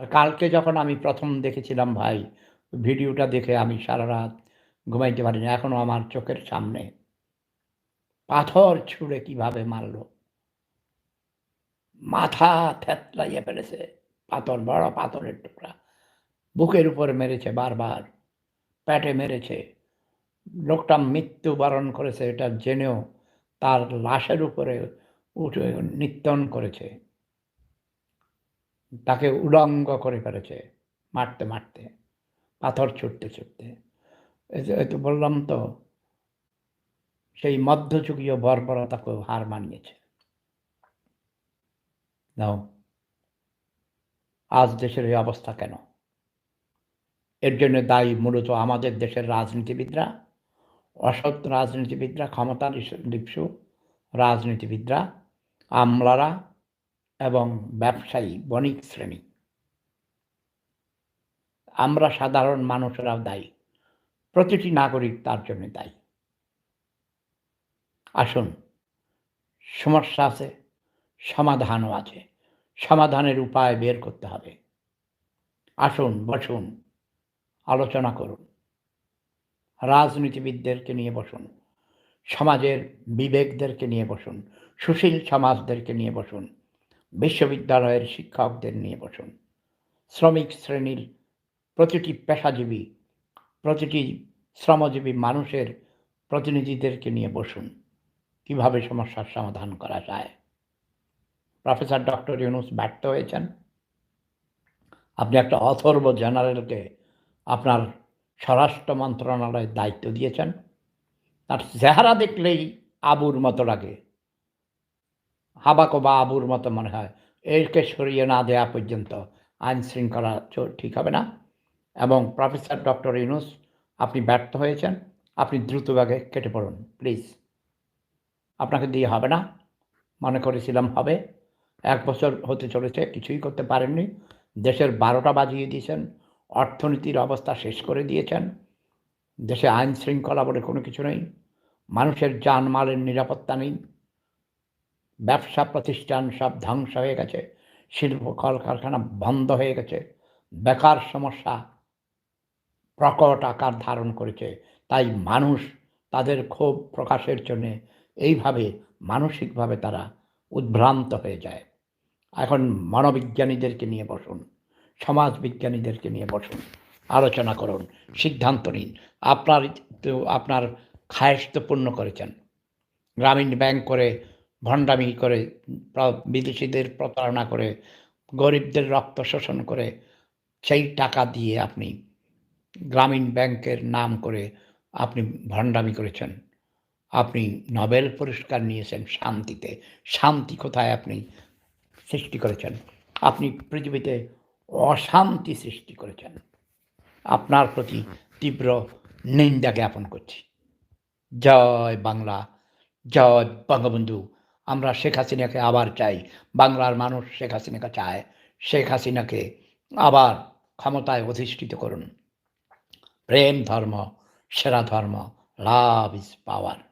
আর কালকে যখন আমি প্রথম দেখেছিলাম ভাই, ভিডিওটা দেখে আমি সারা রাত ঘুমাইতে পারিনি, এখনও আমার চোখের সামনে। পাথর ছুঁড়ে কীভাবে মারলো? মাথা থেতলাইয়ে ফেলেছে, পাথর, বড় পাথরের টুকরা। বুকের উপরে মেরেছে বারবার প্যাটে মেরেছে। লোকটা মৃত্যুবরণ করেছে, এটা জেনেও তার লাশের উপরে উঠে নিত্যন করেছে। তাকে উলঙ্গ করে ফেলেছে, মারতে মারতে, পাথর ছুটতে ছুটতে। তো বললাম তো, সেই মধ্যযুগীয় বর্বরতাকে হার মানিয়েছে। নাও, আজ দেশের এই অবস্থা কেন? এর জন্য দায়ী মূলত আমাদের দেশের রাজনীতিবিদরা, অসৎ রাজনীতিবিদরা ক্ষমতা লিপসু রাজনীতিবিদরা, আমলারা এবং ব্যবসায়ী, বণিক শ্রেণি। আমরা সাধারণ মানুষেরাও দায়ী। প্রতিটি নাগরিক তার জন্য দায়ী। আসুন, সমস্যা আছে, সমাধানও আছে। সমাধানের উপায় বের করতে হবে। আসুন, বসুন, আলোচনা করুন। রাজনীতিবিদদেরকে নিয়ে বসুন। সমাজের বিবেকদেরকে নিয়ে বসুন। সুশীল সমাজদেরকে নিয়ে বসুন। বিশ্ববিদ্যালয়ের শিক্ষকদের নিয়ে বসুন। শ্রমিক শ্রেণির প্রতিটি পেশাজীবী, প্রতিটি শ্রমজীবী মানুষের প্রতিনিধিদেরকে নিয়ে বসুন। কীভাবে সমস্যার সমাধান করা যায়? প্রফেসর ডক্টর ইউনুস ব্যর্থ হয়েছেন। আপনি একটা অথর্ব জেনারেলকে আপনার স্বরাষ্ট্র মন্ত্রণালয়ের দায়িত্ব দিয়েছেন। তার চেহারা দেখলেই আবুর মতো লাগে। হাবাকো বা আবুর মতো মনে হয়। এরকে সরিয়ে না দেওয়া পর্যন্ত আইন শৃঙ্খলা ঠিক হবে না। এবং প্রফেসর ডক্টর ইউনুস, আপনি ব্যর্থ হয়েছেন। আপনি দ্রুতভাবে কেটে পড়ুন, প্লিজ। আপনাকে দিয়ে হবে না। মনে করেছিলাম হবে। এক বছর হতে চলেছে, কিছুই করতে পারেননি। দেশের বারোটা বাজিয়ে দিয়েছেন। অর্থনীতির অবস্থা শেষ করে দিয়েছেন। দেশে আইন শৃঙ্খলা বলে কোনো কিছু নেই। মানুষের জানমালের নিরাপত্তা নেই। ব্যবসা প্রতিষ্ঠান সব ধ্বংস হয়ে গেছে, শিল্প কলকারখানা বন্ধ হয়ে গেছে, বেকার সমস্যা প্রকট আকার ধারণ করেছে। তাই মানুষ তাদের ক্ষোভ প্রকাশের জন্য এইভাবে মানসিকভাবে তারা উদ্ভ্রান্ত হয়ে যায়। এখন মনোবিজ্ঞানীদেরকে নিয়ে বসুন সমাজ বিজ্ঞানীদেরকে নিয়ে বসুন, আলোচনা করুন, সিদ্ধান্ত নিন। আপনার আপনার খায়েশ তো পূর্ণ করেছেন। গ্রামীণ ব্যাংক করে ভণ্ডামি করে বিদেশিদের প্রতারণা করে, গরিবদের রক্ত শোষণ করে, সেই টাকা দিয়ে আপনি গ্রামীণ ব্যাংকের নাম করে আপনি ভণ্ডামি করেছেন। আপনি নোবেল পুরস্কার নিয়েছেন শান্তিতে। শান্তি কোথায় আপনি সৃষ্টি করেছেন? আপনি পৃথিবীতে অশান্তি সৃষ্টি করেছেন। আপনার প্রতি তীব্র নিন্দা জ্ঞাপন করছি। জয় বাংলা, জয় বঙ্গবন্ধু আমরা শেখ হাসিনাকে আবার চাই। বাংলার মানুষ শেখ হাসিনাকে চায়। শেখ হাসিনাকে আবার ক্ষমতায় অধিষ্ঠিত করুন। প্রেম ধর্ম, সেরা ধর্ম, লাভ ইজ পাওয়ার।